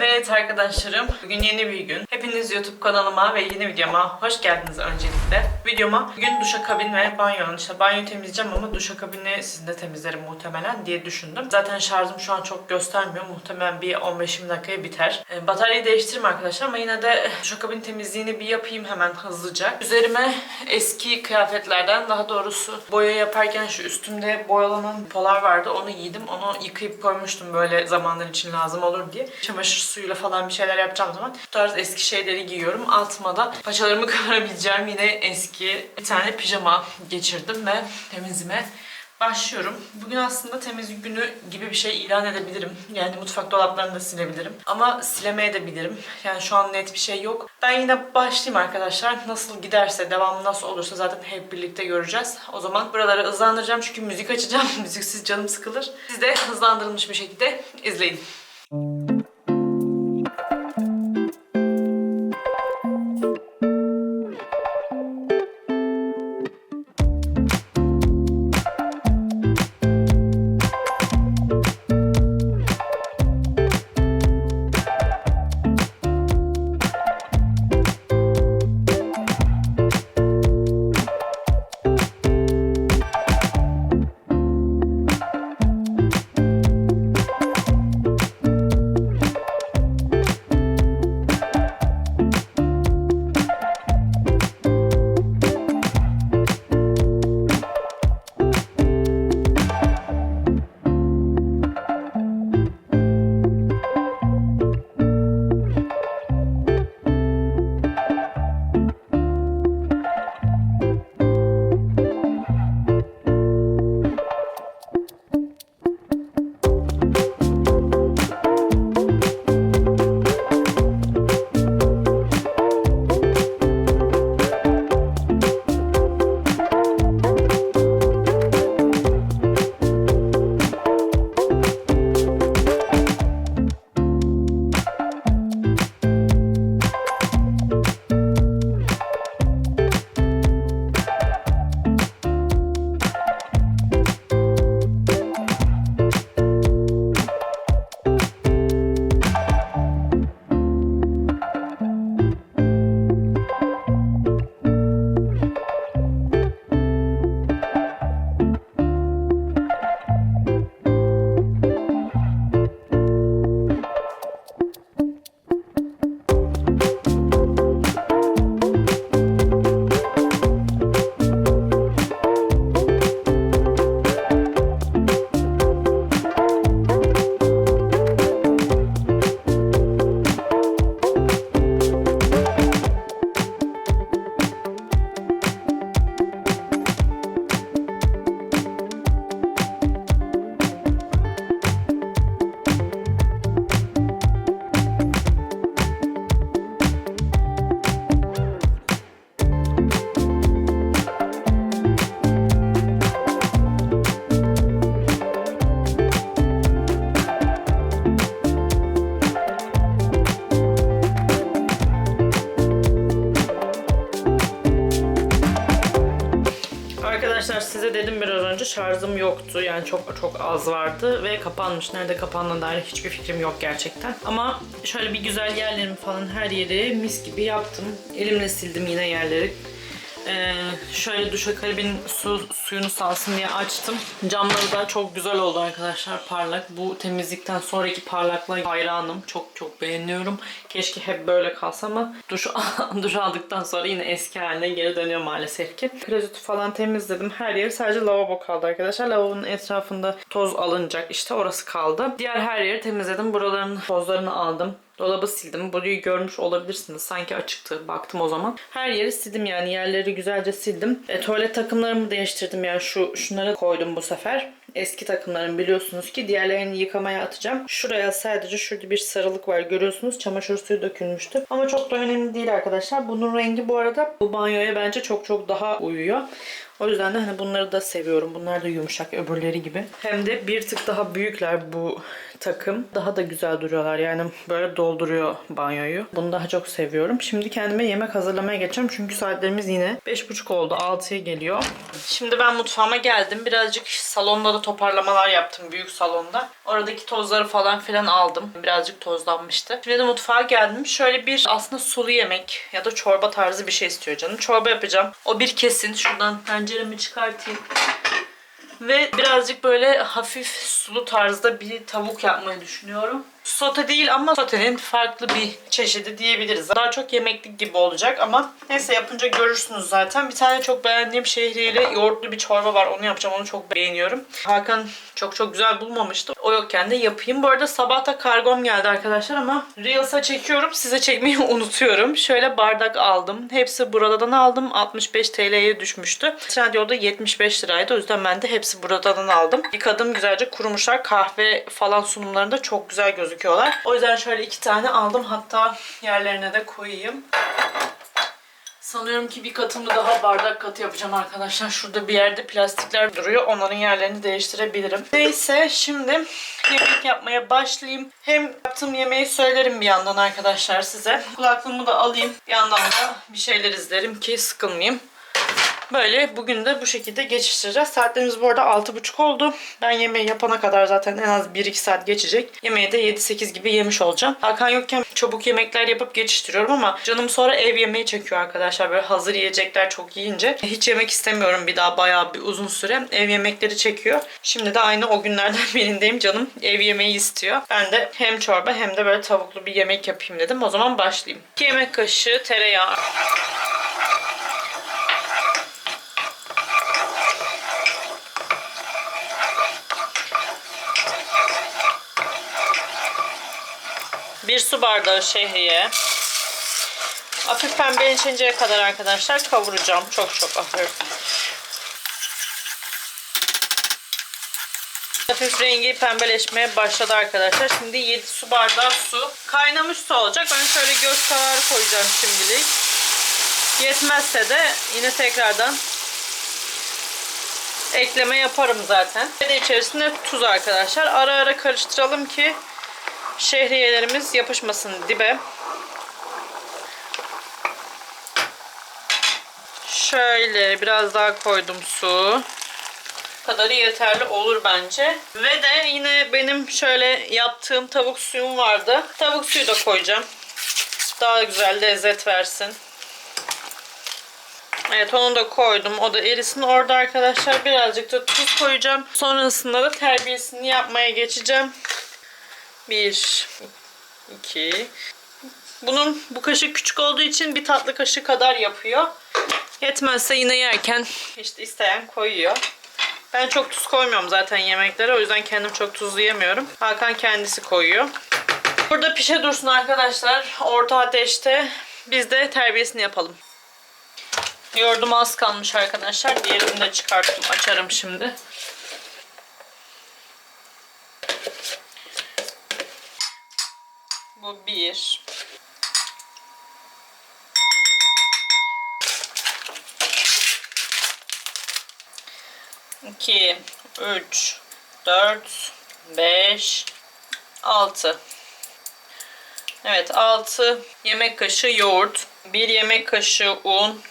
Evet arkadaşlarım, bugün yeni bir gün. Hepiniz YouTube kanalıma ve yeni videoma hoş geldiniz öncelikle. Videoma bugün duşakabin ve banyonun işte banyoyu temizleyeceğim ama duşakabini sizin de temizlerim muhtemelen diye düşündüm. Zaten şarjım şu an çok göstermiyor. Muhtemelen bir 15-20 dakikaya biter. Ee, bataryayı değiştiririm arkadaşlar ama yine de duşakabin temizliğini bir yapayım hemen hızlıca. Üzerime eski kıyafetlerden daha doğrusu boya yaparken şu üstümde boyalanan polar vardı. Onu giydim. Onu yıkayıp koymuştum böyle zamanlar için lazım olur diye. Çamaşır suyuyla falan bir şeyler yapacağım zaman bu tarz eski şeyleri giyiyorum. Altıma da paçalarımı kavarabileceğim yine eski bir tane pijama geçirdim ve temizime Başlıyorum. Bugün aslında temizlik günü gibi bir şey ilan edebilirim. Yani mutfak dolaplarını da silebilirim. Ama silemeye de bilirim. Yani şu an net bir şey yok. Ben yine başlayayım arkadaşlar. Nasıl giderse, devamı nasıl olursa zaten hep birlikte göreceğiz. O zaman buraları hızlandıracağım çünkü müzik açacağım. Müziksiz canım sıkılır. Siz de hızlandırılmış bir şekilde izleyin. Şarjım yoktu. Yani çok çok az vardı ve kapanmış. Nerede kapandığına dair hiçbir fikrim yok gerçekten. Ama şöyle bir güzel yerlerimi falan her yeri mis gibi yaptım. Elimle sildim yine yerleri. Ee, şöyle duşakabin su, suyunu salsın diye açtım. Camları da çok güzel oldu arkadaşlar parlak. Bu temizlikten sonraki parlaklığa hayranım. Çok çok beğeniyorum. Keşke hep böyle kalsa ama duş, duş aldıktan sonra yine eski haline geri dönüyor maalesef ki. Klozeti falan temizledim. Her yeri sadece lavabo kaldı arkadaşlar. Lavabonun etrafında toz alınacak. işte orası kaldı. Diğer her yeri temizledim. Buraların tozlarını aldım. Dolabı sildim. Burayı görmüş olabilirsiniz. Sanki açıktı. Baktım o zaman. Her yeri sildim yani. Yerleri güzelce sildim. E, tuvalet takımlarımı değiştirdim. Yani şu şunları koydum bu sefer. Eski takımlarım biliyorsunuz ki diğerlerini yıkamaya atacağım. Şuraya sadece şurada bir sarılık var görüyorsunuz. Çamaşır suyu dökülmüştü. Ama çok da önemli değil arkadaşlar. Bunun rengi bu arada bu banyoya bence çok çok daha uyuyor. O yüzden de hani bunları da seviyorum. Bunlar da yumuşak öbürleri gibi. Hem de bir tık daha büyükler bu takım. Daha da güzel duruyorlar. Yani böyle dolduruyor banyoyu. Bunu daha çok seviyorum. Şimdi kendime yemek hazırlamaya geçeceğim. Çünkü saatlerimiz yine 5.30 oldu. 6'ya geliyor. Şimdi ben mutfağıma geldim. Birazcık salonda da toparlamalar yaptım. Büyük salonda. Oradaki tozları falan filan aldım. Birazcık tozlanmıştı. Şimdi de mutfağa geldim. Şöyle bir aslında sulu yemek ya da çorba tarzı bir şey istiyor canım. Çorba yapacağım. O bir kesin. Şuradan tenceremi çıkartayım. Ve birazcık böyle hafif sulu tarzda bir tavuk yapmayı düşünüyorum. Sote değil ama sotenin farklı bir çeşidi diyebiliriz. Daha çok yemeklik gibi olacak ama neyse yapınca görürsünüz zaten. Bir tane çok beğendiğim şehriyeli yoğurtlu bir çorba var. Onu yapacağım. Onu çok beğeniyorum. Hakan çok çok güzel bulmamıştı. O yokken de yapayım. Bu arada sabah da kargom geldi arkadaşlar ama Reels'a çekiyorum. Size çekmeyi unutuyorum. Şöyle bardak aldım. Hepsi buradan aldım. 65 TL'ye düşmüştü. Trendyol'da 75 liraydı. O yüzden ben de hepsi buradan aldım. Yıkadım güzelce kurumuşlar. Kahve falan sunumlarında çok güzel gözüküyorlar. O yüzden şöyle iki tane aldım. Hatta yerlerine de koyayım. Sanıyorum ki bir katımı daha bardak katı yapacağım arkadaşlar. Şurada bir yerde plastikler duruyor. Onların yerlerini değiştirebilirim. Neyse şimdi yemek yapmaya başlayayım. Hem yaptığım yemeği söylerim bir yandan arkadaşlar size. Kulaklığımı da alayım. Bir yandan da bir şeyler izlerim ki sıkılmayayım. Böyle bugün de bu şekilde geçiştireceğiz. Saatlerimiz bu arada 6.30 oldu. Ben yemeği yapana kadar zaten en az 1-2 saat geçecek. Yemeği de 7-8 gibi yemiş olacağım. Hakan yokken çabuk yemekler yapıp geçiştiriyorum ama canım sonra ev yemeği çekiyor arkadaşlar. Böyle hazır yiyecekler çok yiyince. Hiç yemek istemiyorum bir daha bayağı bir uzun süre. Ev yemekleri çekiyor. Şimdi de aynı o günlerden birindeyim. Canım ev yemeği istiyor. Ben de hem çorba hem de böyle tavuklu bir yemek yapayım dedim. O zaman başlayayım. 2 yemek kaşığı tereyağı. Bir su bardağı şehriye. Hafif pembeleşinceye kadar arkadaşlar kavuracağım. Çok çok hafif. Hafif rengi pembeleşmeye başladı arkadaşlar. Şimdi 7 su bardağı su. Kaynamış su olacak. Ben şöyle göz kararı koyacağım şimdilik. Yetmezse de yine tekrardan ekleme yaparım zaten. Ve de içerisine tuz arkadaşlar. Ara ara karıştıralım ki şehriyelerimiz yapışmasın dibe. Şöyle biraz daha koydum su. Kadarı yeterli olur bence. Ve de yine benim şöyle yaptığım tavuk suyum vardı. Tavuk suyu da koyacağım. Daha güzel lezzet versin. Evet onu da koydum. O da erisin. Orada arkadaşlar birazcık da tuz koyacağım. Sonrasında da terbiyesini yapmaya geçeceğim. 1 2 Bunun bu kaşık küçük olduğu için bir tatlı kaşığı kadar yapıyor. Yetmezse yine yerken işte isteyen koyuyor. Ben çok tuz koymuyorum zaten yemeklere. O yüzden kendim çok tuzlu yemiyorum. Hakan kendisi koyuyor. Burada pişe dursun arkadaşlar. Orta ateşte biz de terbiyesini yapalım. Yoğurdum az kalmış arkadaşlar. Diğerini de çıkarttım. Açarım şimdi. Bu bir. İki, üç, dört, beş, altı. Evet, altı yemek kaşığı yoğurt, bir yemek kaşığı un,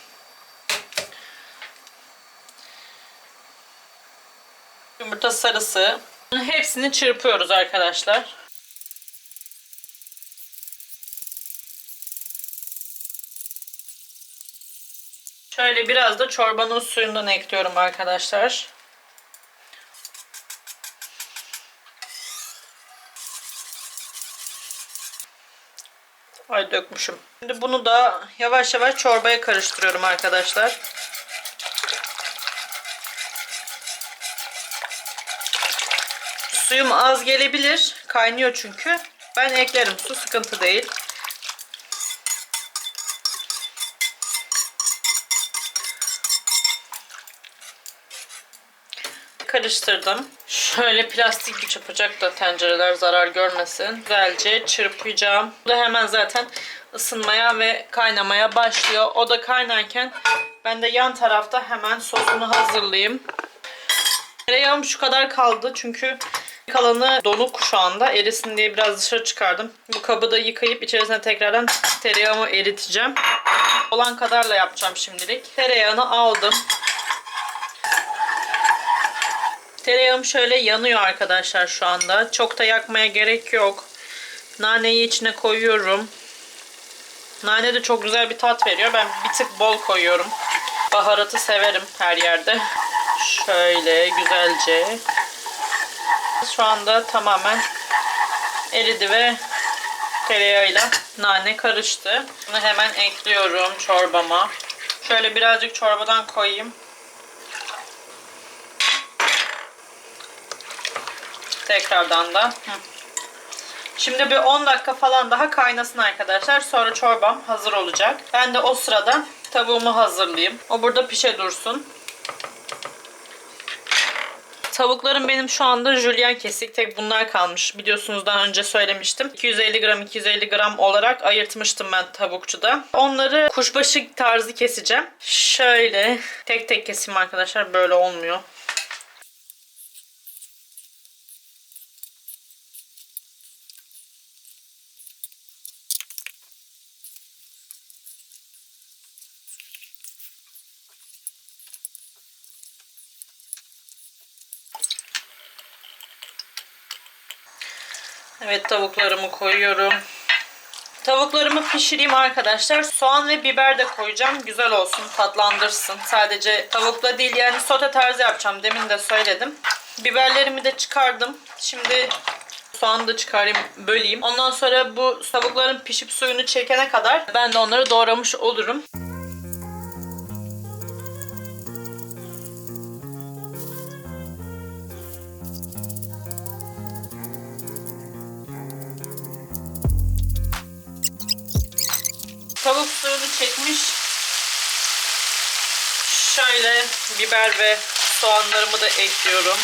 yumurta sarısı. Hepsini çırpıyoruz arkadaşlar. Şöyle biraz da çorbanın suyundan ekliyorum arkadaşlar. Ay dökmüşüm. Şimdi bunu da yavaş yavaş çorbaya karıştırıyorum arkadaşlar. Suyum az gelebilir. Kaynıyor çünkü. Ben eklerim. Su sıkıntı değil. Karıştırdım. Şöyle plastik güç yapacak da tencereler zarar görmesin. Güzelce çırpacağım. Bu da hemen zaten ısınmaya ve kaynamaya başlıyor. O da kaynarken ben de yan tarafta hemen sosunu hazırlayayım. Tereyağım şu kadar kaldı çünkü Kalanı donuk şu anda. Erisin diye biraz dışarı çıkardım. Bu kabı da yıkayıp içerisine tekrardan tereyağımı eriteceğim. Olan kadarla yapacağım şimdilik. Tereyağını aldım. Tereyağım şöyle yanıyor arkadaşlar şu anda. Çok da yakmaya gerek yok. Naneyi içine koyuyorum. Nane de çok güzel bir tat veriyor. Ben bir tık bol koyuyorum. Baharatı severim her yerde. Şöyle güzelce. Şu anda tamamen eridi ve tereyağıyla nane karıştı. Bunu hemen ekliyorum çorbama. Şöyle birazcık çorbadan koyayım. Tekrardan da. Hı. Şimdi bir 10 dakika falan daha kaynasın arkadaşlar. Sonra çorbam hazır olacak. Ben de o sırada tavuğumu hazırlayayım. O burada pişe dursun. Tavuklarım benim şu anda jülyen kesik. Tek bunlar kalmış. Biliyorsunuz daha önce söylemiştim. 250 gram 250 gram olarak ayırtmıştım ben tavukçuda. Onları kuşbaşı tarzı keseceğim. Şöyle tek tek keseyim arkadaşlar. Böyle olmuyor. Evet tavuklarımı koyuyorum. Tavuklarımı pişireyim arkadaşlar. Soğan ve biber de koyacağım. Güzel olsun, tatlandırsın. Sadece tavukla değil yani sote tarzı yapacağım. Demin de söyledim. Biberlerimi de çıkardım. Şimdi soğanı da çıkarayım, böleyim. Ondan sonra bu tavukların pişip suyunu çekene kadar ben de onları doğramış olurum. Çekmiş. Şöyle biber ve soğanlarımı da ekliyorum.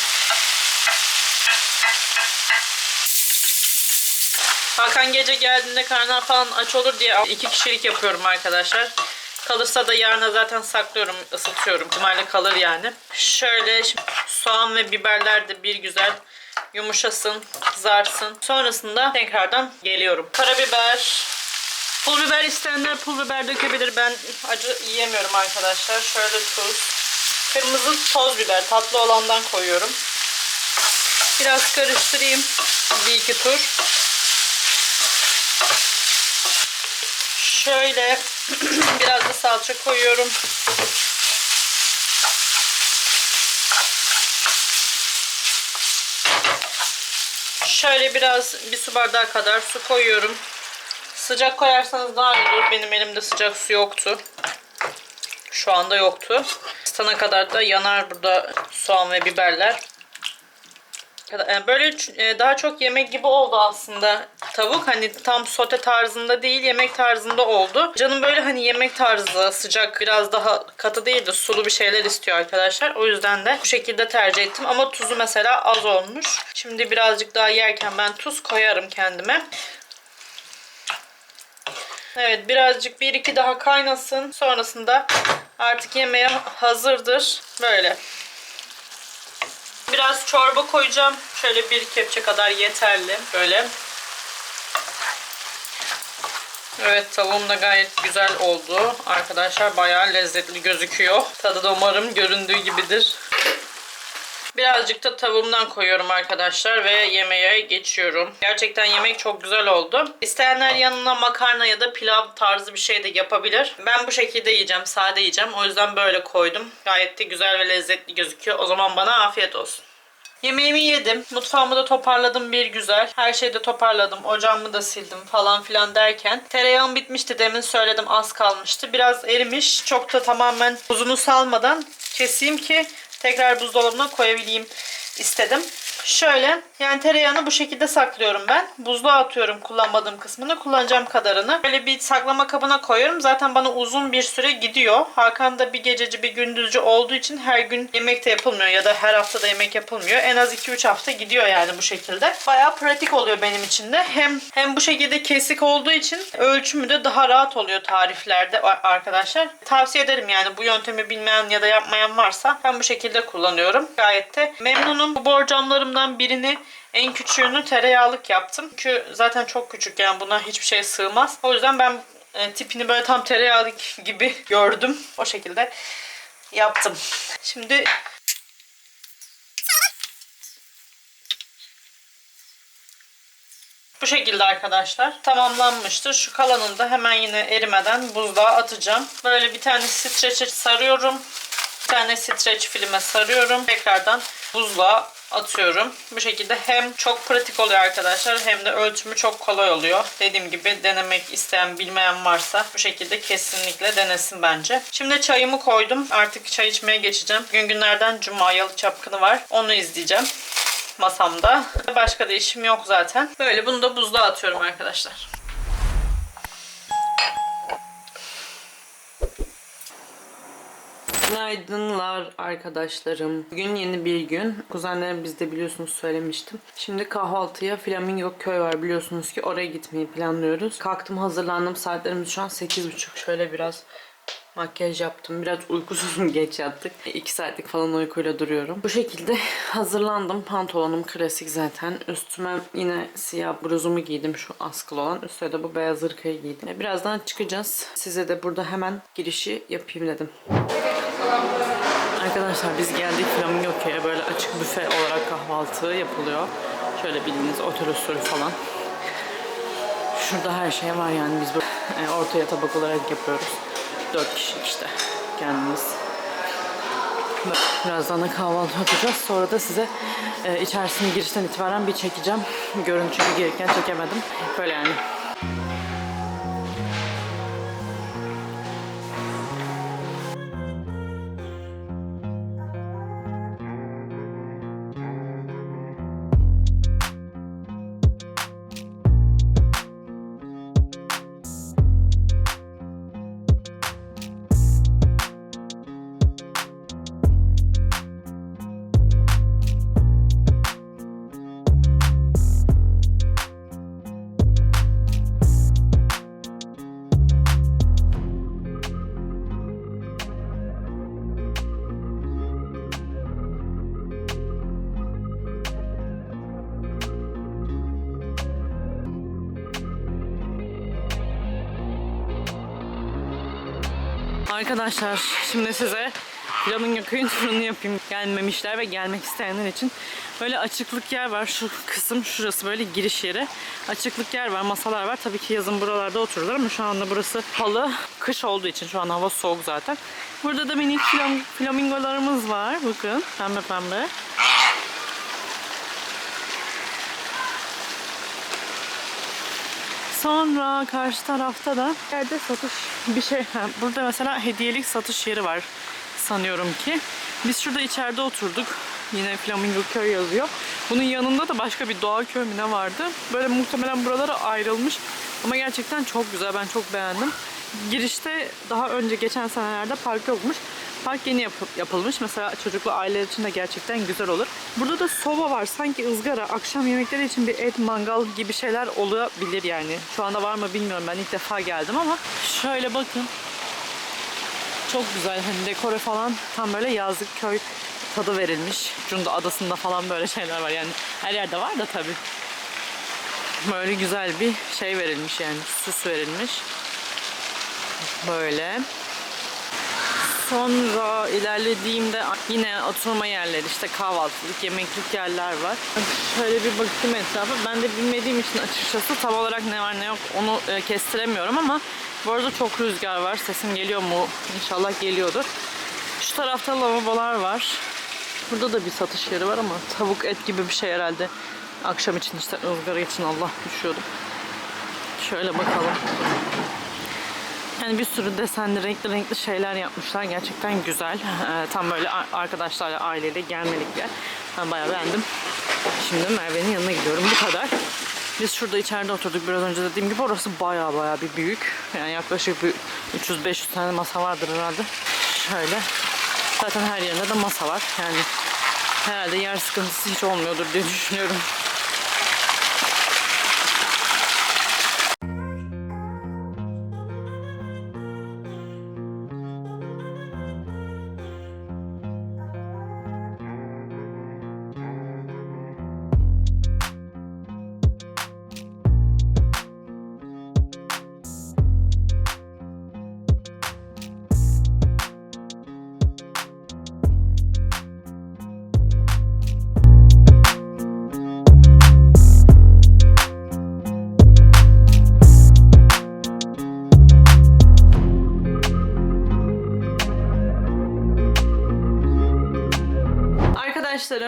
Hakan gece geldiğinde karnı falan aç olur diye iki kişilik yapıyorum arkadaşlar. Kalırsa da yarına zaten saklıyorum, ısıtıyorum. İhtimalle kalır yani. Şöyle soğan ve biberler de bir güzel yumuşasın, kızarsın. Sonrasında tekrardan geliyorum. Karabiber, Pul biber isteyenler pul biber dökebilir. Ben acı yiyemiyorum arkadaşlar. Şöyle tuz. Kırmızı toz biber. Tatlı olandan koyuyorum. Biraz karıştırayım. Bir iki tur. Şöyle biraz da salça koyuyorum. Şöyle biraz bir su bardağı kadar su koyuyorum. Sıcak koyarsanız daha iyi olur. Benim elimde sıcak su yoktu. Şu anda yoktu. Isıtana kadar da yanar burada soğan ve biberler. Yani Böyle e, daha çok yemek gibi oldu aslında tavuk. Hani tam sote tarzında değil yemek tarzında oldu. Canım böyle hani yemek tarzı sıcak biraz daha katı değil de sulu bir şeyler istiyor arkadaşlar. O yüzden de bu şekilde tercih ettim. Ama tuzu mesela az olmuş. Şimdi birazcık daha yerken ben tuz koyarım kendime. Evet birazcık bir iki daha kaynasın. Sonrasında artık yemeğe hazırdır. Böyle. Biraz çorba koyacağım. Şöyle bir kepçe kadar yeterli. Böyle. Evet tavuğum da gayet güzel oldu. Arkadaşlar bayağı lezzetli gözüküyor. Tadı da umarım göründüğü gibidir. Birazcık da tavuğumdan koyuyorum arkadaşlar ve yemeğe geçiyorum. Gerçekten yemek çok güzel oldu. İsteyenler yanına makarna ya da pilav tarzı bir şey de yapabilir. Ben bu şekilde yiyeceğim, sade yiyeceğim. O yüzden böyle koydum. Gayet de güzel ve lezzetli gözüküyor. O zaman bana afiyet olsun. Yemeğimi yedim. Mutfağımı da toparladım bir güzel. Her şeyi de toparladım. Ocağımı da sildim falan filan derken. Tereyağım bitmişti demin söyledim az kalmıştı. Biraz erimiş. Çok da tamamen buzunu salmadan keseyim ki tekrar buzdolabına koyabileyim istedim. Şöyle yani tereyağını bu şekilde saklıyorum ben. Buzluğa atıyorum kullanmadığım kısmını. Kullanacağım kadarını. Böyle bir saklama kabına koyuyorum. Zaten bana uzun bir süre gidiyor. Hakan da bir gececi bir gündüzcü olduğu için her gün yemek de yapılmıyor ya da her hafta da yemek yapılmıyor. En az 2-3 hafta gidiyor yani bu şekilde. Bayağı pratik oluyor benim için de. Hem hem bu şekilde kesik olduğu için ölçümü de daha rahat oluyor tariflerde arkadaşlar. Tavsiye ederim yani bu yöntemi bilmeyen ya da yapmayan varsa ben bu şekilde kullanıyorum. Gayet de memnunum. Bu borcamlarımdan birini En küçüğünü tereyağlık yaptım. Çünkü zaten çok küçük yani buna hiçbir şey sığmaz. O yüzden ben e, tipini böyle tam tereyağlık gibi gördüm. O şekilde yaptım. Şimdi Bu şekilde arkadaşlar tamamlanmıştır. Şu kalanını da hemen yine erimeden buzluğa atacağım. Böyle bir tane streçe sarıyorum. Tane streç filme sarıyorum. Tekrardan buzluğa atıyorum. Bu şekilde hem çok pratik oluyor arkadaşlar hem de ölçümü çok kolay oluyor. Dediğim gibi denemek isteyen bilmeyen varsa bu şekilde kesinlikle denesin bence. Şimdi çayımı koydum. Artık çay içmeye geçeceğim. Gün günlerden Cuma Yalı Çapkını var. Onu izleyeceğim masamda. Başka da işim yok zaten. Böyle bunu da buzluğa atıyorum arkadaşlar. Günaydınlar arkadaşlarım. Bugün yeni bir gün. Kuzenlerim bizde biliyorsunuz söylemiştim. Şimdi kahvaltıya Flamingo köy var biliyorsunuz ki oraya gitmeyi planlıyoruz. Kalktım hazırlandım. Saatlerimiz şu an 8.30. Şöyle biraz Makyaj yaptım. Biraz uykusuzum geç yattık. 2 saatlik falan uykuyla duruyorum. Bu şekilde hazırlandım. Pantolonum klasik zaten. Üstüme yine siyah bluzumu giydim şu askılı olan. Üstüne de bu beyaz hırkayı giydim. Birazdan çıkacağız. Size de burada hemen girişi yapayım dedim. Arkadaşlar biz geldik Flamingo Köy'e böyle açık büfe olarak kahvaltı yapılıyor. Şöyle bildiğiniz otel usulü falan. Şurada her şey var yani biz bu e, ortaya tabak olarak yapıyoruz. 4 kişi işte kendimiz. Birazdan da kahvaltı yapacağız. Sonra da size e, içerisini girişten itibaren bir çekeceğim. Görün çünkü gelirken çekemedim. Böyle yani. Arkadaşlar şimdi size Flamingo köyün turunu yapayım. Gelmemişler ve gelmek isteyenler için. Böyle açıklık yer var. Şu kısım şurası böyle giriş yeri. Açıklık yer var. Masalar var. Tabii ki yazın buralarda otururlar ama şu anda burası halı. Kış olduğu için şu an hava soğuk zaten. Burada da minik flam flamingolarımız var. Bakın pembe pembe. Sonra karşı tarafta da yerde satış bir şey. Ha, Burada mesela hediyelik satış yeri var sanıyorum ki. Biz şurada içeride oturduk. Yine Flamingo Köy yazıyor. Bunun yanında da başka bir doğa köy mü ne vardı. Böyle muhtemelen buralara ayrılmış. Ama gerçekten çok güzel. Ben çok beğendim. Girişte daha önce geçen senelerde park yokmuş. Park yeni yapı- yapılmış. Mesela çocuklu aileler için de gerçekten güzel olur. Burada da soba var. Sanki ızgara. Akşam yemekleri için bir et, mangal gibi şeyler olabilir yani. Şu anda var mı bilmiyorum. Ben ilk defa geldim ama. Şöyle bakın. Çok güzel. Hani dekore falan tam böyle yazlık köy tadı verilmiş. Cunda adasında falan böyle şeyler var. Yani her yerde var da tabii. Böyle güzel bir şey verilmiş yani. Süs verilmiş. Böyle. Sonra ilerlediğimde yine oturma yerleri işte kahvaltılık, yemeklik yerler var. Şöyle bir bakayım etrafa. Ben de bilmediğim için açıkçası tam olarak ne var ne yok onu e, kestiremiyorum ama bu arada çok rüzgar var. Sesim geliyor mu? İnşallah geliyordur. Şu tarafta lavabolar var. Burada da bir satış yeri var ama tavuk et gibi bir şey herhalde. Akşam için işte ızgara için Allah düşüyordum. Şöyle bakalım. Yani bir sürü desenli, renkli renkli şeyler yapmışlar. Gerçekten güzel. Ee, tam böyle arkadaşlarla, aileyle gelmelik yer. Ben bayağı beğendim. Şimdi Merve'nin yanına gidiyorum. Bu kadar. Biz şurada içeride oturduk biraz önce dediğim gibi. Orası bayağı bayağı bir büyük. Yani yaklaşık bir 300-500 tane masa vardır herhalde. Şöyle. Zaten her yerinde de masa var. Yani herhalde yer sıkıntısı hiç olmuyordur diye düşünüyorum.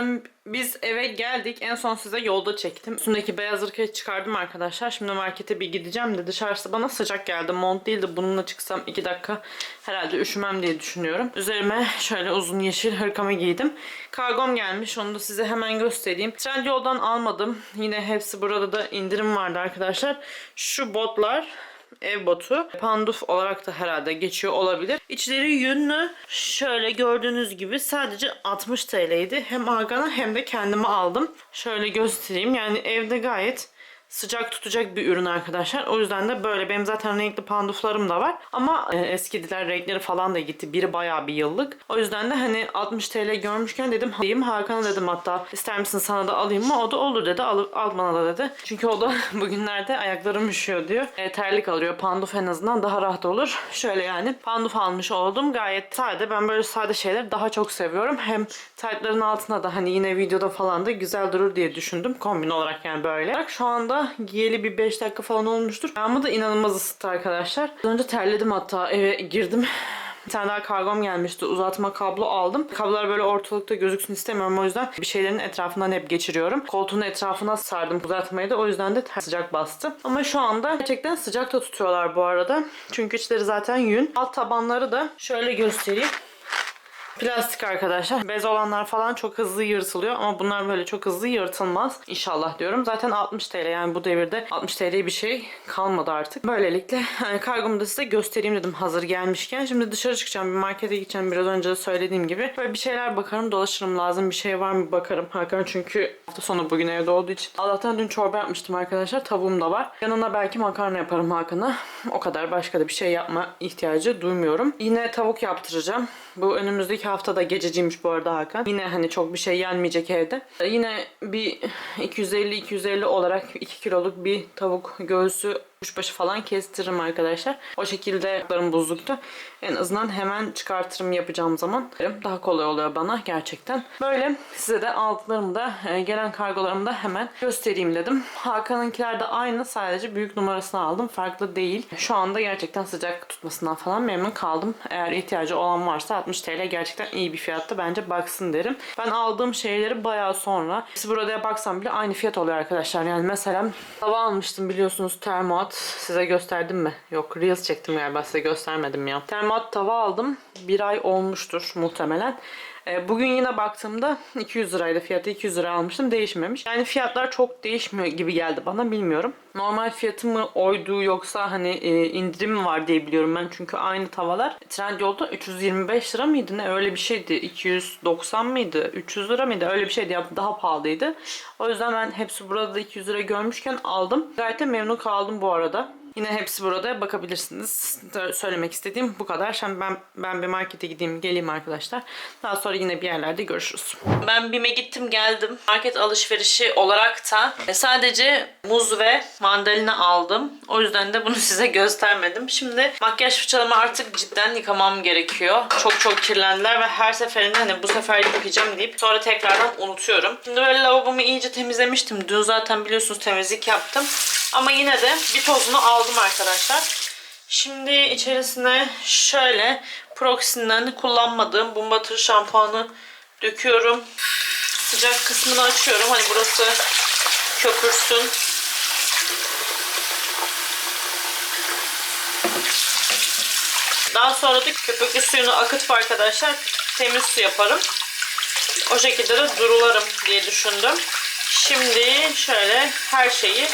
Arkadaşlarım biz eve geldik. En son size yolda çektim. Üstümdeki beyaz ırkayı çıkardım arkadaşlar. Şimdi markete bir gideceğim de dışarısı bana sıcak geldi. Mont değil de bununla çıksam 2 dakika herhalde üşümem diye düşünüyorum. Üzerime şöyle uzun yeşil hırkamı giydim. Kargom gelmiş. Onu da size hemen göstereyim. Trendyol'dan almadım. Yine hepsi burada da indirim vardı arkadaşlar. Şu botlar ev botu. Panduf olarak da herhalde geçiyor olabilir. İçleri yünlü. Şöyle gördüğünüz gibi sadece 60 TL'ydi. Hem Argan'a hem de kendime aldım. Şöyle göstereyim. Yani evde gayet sıcak tutacak bir ürün arkadaşlar. O yüzden de böyle. Benim zaten renkli panduflarım da var. Ama e, eskidiler renkleri falan da gitti. Biri bayağı bir yıllık. O yüzden de hani 60 TL görmüşken dedim alayım. Hakan'a dedim hatta ister misin sana da alayım mı? O da olur dedi. Al, al da dedi. Çünkü o da bugünlerde ayaklarım üşüyor diyor. E, terlik alıyor. Panduf en azından daha rahat olur. Şöyle yani panduf almış oldum. Gayet sade. Ben böyle sade şeyleri daha çok seviyorum. Hem taytların altına da hani yine videoda falan da güzel durur diye düşündüm. Kombin olarak yani böyle. Şu anda giyeli bir 5 dakika falan olmuştur. Yağmur da inanılmaz ısıttı arkadaşlar. Az önce terledim hatta eve girdim. Bir tane daha kargom gelmişti. Uzatma kablo aldım. Kablolar böyle ortalıkta gözüksün istemiyorum. O yüzden bir şeylerin etrafından hep geçiriyorum. Koltuğun etrafına sardım uzatmayı da. O yüzden de sıcak bastı. Ama şu anda gerçekten sıcak da tutuyorlar bu arada. Çünkü içleri zaten yün. Alt tabanları da şöyle göstereyim. Plastik arkadaşlar. Bez olanlar falan çok hızlı yırtılıyor ama bunlar böyle çok hızlı yırtılmaz. İnşallah diyorum. Zaten 60 TL yani bu devirde 60 TL bir şey kalmadı artık. Böylelikle yani kargomu da size göstereyim dedim hazır gelmişken. Şimdi dışarı çıkacağım. Bir markete gideceğim. Biraz önce de söylediğim gibi. Böyle bir şeyler bakarım. Dolaşırım lazım. Bir şey var mı bakarım. Hakan çünkü hafta sonu bugün evde olduğu için. Allah'tan dün çorba yapmıştım arkadaşlar. Tavuğum da var. Yanına belki makarna yaparım Hakan'a. O kadar başka da bir şey yapma ihtiyacı duymuyorum. Yine tavuk yaptıracağım. Bu önümüzdeki hafta da gececiymiş bu arada Hakan. Yine hani çok bir şey yenmeyecek evde. Yine bir 250-250 olarak 2 kiloluk bir tavuk göğsü kuşbaşı falan kestiririm arkadaşlar. O şekilde yaplarım buzlukta. En azından hemen çıkartırım yapacağım zaman. Daha kolay oluyor bana gerçekten. Böyle size de aldıklarımı da e, gelen kargolarımı da hemen göstereyim dedim. Hakan'ınkiler de aynı sadece büyük numarasını aldım. Farklı değil. Şu anda gerçekten sıcak tutmasından falan memnun kaldım. Eğer ihtiyacı olan varsa 60 TL gerçekten iyi bir fiyatta bence baksın derim. Ben aldığım şeyleri bayağı sonra siz burada baksam bile aynı fiyat oluyor arkadaşlar. Yani mesela hava almıştım biliyorsunuz termoat size gösterdim mi? Yok Reels çektim galiba size göstermedim ya. Termat tava aldım. Bir ay olmuştur muhtemelen. E, bugün yine baktığımda 200 liraydı. Fiyatı 200 lira almıştım. Değişmemiş. Yani fiyatlar çok değişmiyor gibi geldi bana. Bilmiyorum. Normal fiyatı mı oydu yoksa hani e, indirim mi var diye biliyorum ben. Çünkü aynı tavalar. Trendyol'da 325 lira mıydı? Ne? Öyle bir şeydi. 290 mıydı? 300 lira mıydı? Öyle bir şeydi. Daha pahalıydı. O yüzden ben hepsi burada da 200 lira görmüşken aldım. Gayet de memnun kaldım bu arada. Yine hepsi burada bakabilirsiniz. Söylemek istediğim bu kadar. Şimdi ben ben bir markete gideyim geleyim arkadaşlar. Daha sonra yine bir yerlerde görüşürüz. Ben BİM'e gittim geldim. Market alışverişi olarak da sadece muz ve mandalina aldım. O yüzden de bunu size göstermedim. Şimdi makyaj fırçalarımı artık cidden yıkamam gerekiyor. Çok çok kirlendiler ve her seferinde hani bu sefer yıkayacağım deyip sonra tekrardan unutuyorum. Şimdi böyle lavabomu iyice temizlemiştim. Dün zaten biliyorsunuz temizlik yaptım. Ama yine de bir tozunu aldım arkadaşlar. Şimdi içerisine şöyle Proxy'nden kullanmadığım bu batır şampuanı döküyorum. Sıcak kısmını açıyorum. Hani burası köpürsün. Daha sonra da köpüklü suyunu akıtıp arkadaşlar temiz su yaparım. O şekilde de durularım diye düşündüm. Şimdi şöyle her şeyi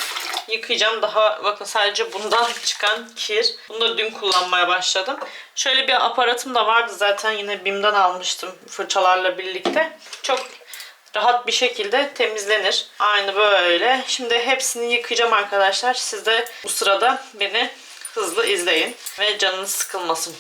yıkayacağım. Daha bakın sadece bundan çıkan kir. Bunu da dün kullanmaya başladım. Şöyle bir aparatım da vardı zaten yine BİM'den almıştım fırçalarla birlikte. Çok rahat bir şekilde temizlenir. Aynı böyle. Şimdi hepsini yıkayacağım arkadaşlar. Siz de bu sırada beni hızlı izleyin ve canınız sıkılmasın.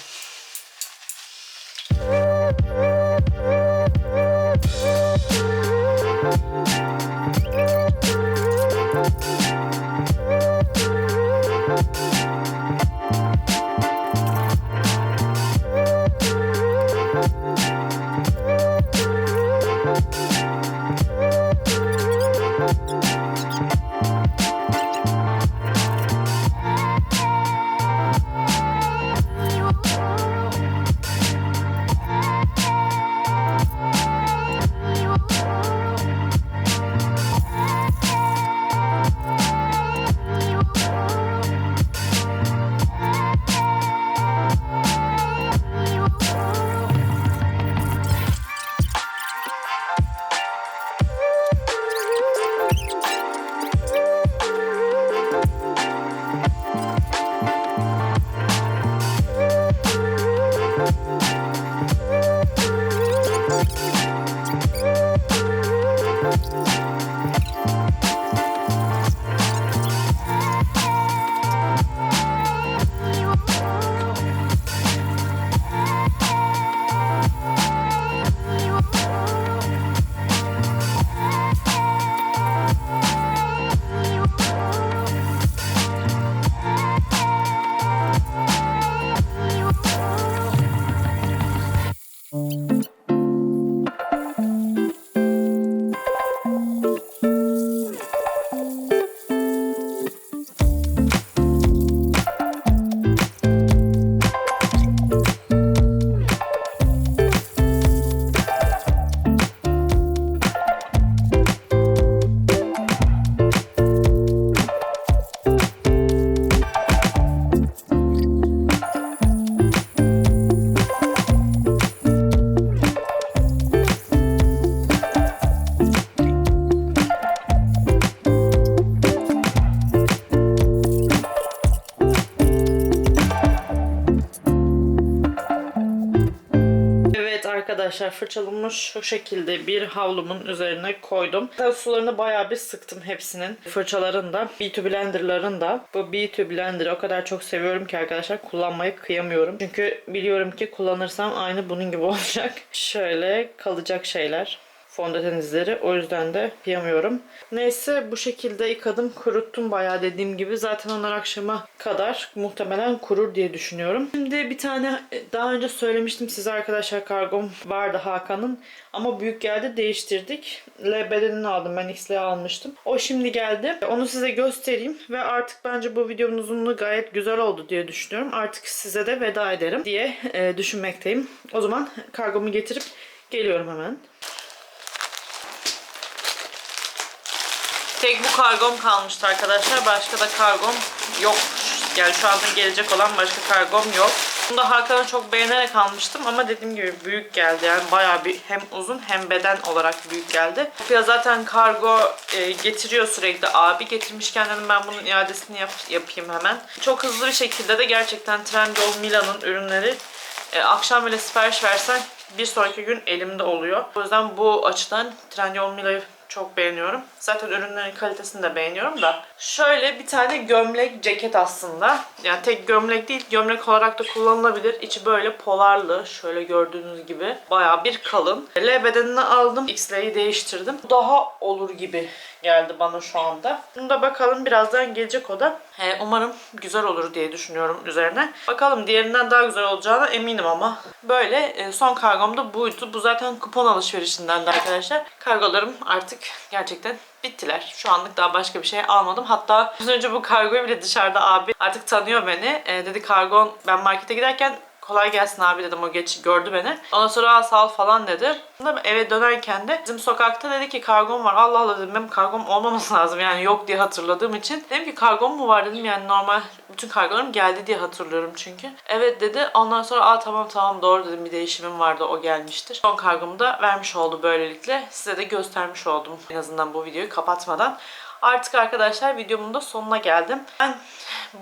Arkadaşlar fırçalımı şu şekilde bir havlumun üzerine koydum. Tabii sularını bayağı bir sıktım hepsinin. Fırçaların da, B2 blenderların da. Bu B2 blender'ı o kadar çok seviyorum ki arkadaşlar kullanmayı kıyamıyorum. Çünkü biliyorum ki kullanırsam aynı bunun gibi olacak. Şöyle kalacak şeyler fondöten izleri. O yüzden de yapamıyorum. Neyse bu şekilde yıkadım, kuruttum bayağı dediğim gibi. Zaten onlar akşama kadar muhtemelen kurur diye düşünüyorum. Şimdi bir tane e, daha önce söylemiştim size arkadaşlar kargom vardı Hakan'ın. Ama büyük geldi değiştirdik. L bedenini aldım ben XL almıştım. O şimdi geldi. Onu size göstereyim ve artık bence bu videonun uzunluğu gayet güzel oldu diye düşünüyorum. Artık size de veda ederim diye e, düşünmekteyim. O zaman kargomu getirip geliyorum hemen. Tek bu kargom kalmıştı arkadaşlar. Başka da kargom yok. Yani şu anda gelecek olan başka kargom yok. Bunu da Hakan'a çok beğenerek almıştım ama dediğim gibi büyük geldi. Yani bayağı bir hem uzun hem beden olarak büyük geldi. Ya zaten kargo e, getiriyor sürekli. Abi getirmişken dedim ben bunun iadesini yap, yapayım hemen. Çok hızlı bir şekilde de gerçekten Trendyol Mila'nın ürünleri e, akşam bile sipariş versen bir sonraki gün elimde oluyor. O yüzden bu açıdan Trendyol Mila'yı çok beğeniyorum. Zaten ürünlerin kalitesini de beğeniyorum da. Şöyle bir tane gömlek ceket aslında. Yani tek gömlek değil, gömlek olarak da kullanılabilir. İçi böyle polarlı. Şöyle gördüğünüz gibi. Bayağı bir kalın. L bedenini aldım. XL'yi değiştirdim. Daha olur gibi geldi bana şu anda. Bunu da bakalım birazdan gelecek o da. He, umarım güzel olur diye düşünüyorum üzerine. Bakalım diğerinden daha güzel olacağına eminim ama. Böyle e, son kargom da buydu. Bu zaten kupon alışverişinden de arkadaşlar. Kargolarım artık gerçekten bittiler. Şu anlık daha başka bir şey almadım. Hatta az önce bu kargoyu bile dışarıda abi artık tanıyor beni. E, dedi kargon ben markete giderken kolay gelsin abi dedim o geç gördü beni. Ondan sonra "Aa, sağ ol falan dedi. Sonra eve dönerken de bizim sokakta dedi ki kargom var. Allah Allah dedim benim kargom olmaması lazım yani yok diye hatırladığım için. Dedim ki kargom mu var dedim yani normal bütün kargolarım geldi diye hatırlıyorum çünkü. Evet dedi. Ondan sonra aa tamam tamam doğru dedim bir değişimim vardı o gelmiştir. Son kargomu da vermiş oldu böylelikle. Size de göstermiş oldum en azından bu videoyu kapatmadan. Artık arkadaşlar videomun da sonuna geldim. Ben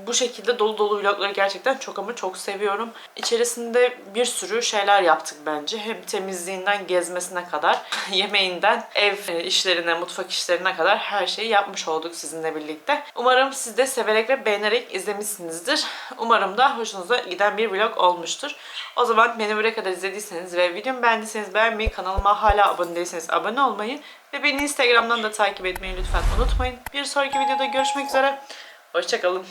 bu şekilde dolu dolu vlogları gerçekten çok ama çok seviyorum. İçerisinde bir sürü şeyler yaptık bence. Hem temizliğinden gezmesine kadar, yemeğinden ev e, işlerine, mutfak işlerine kadar her şeyi yapmış olduk sizinle birlikte. Umarım siz de severek ve beğenerek izlemişsinizdir. Umarım da hoşunuza giden bir vlog olmuştur. O zaman beni buraya kadar izlediyseniz ve videomu beğendiyseniz beğenmeyi, kanalıma hala abone değilseniz abone olmayı ve beni Instagram'dan da takip etmeyi lütfen unutmayın. Bir sonraki videoda görüşmek üzere. Hoşçakalın.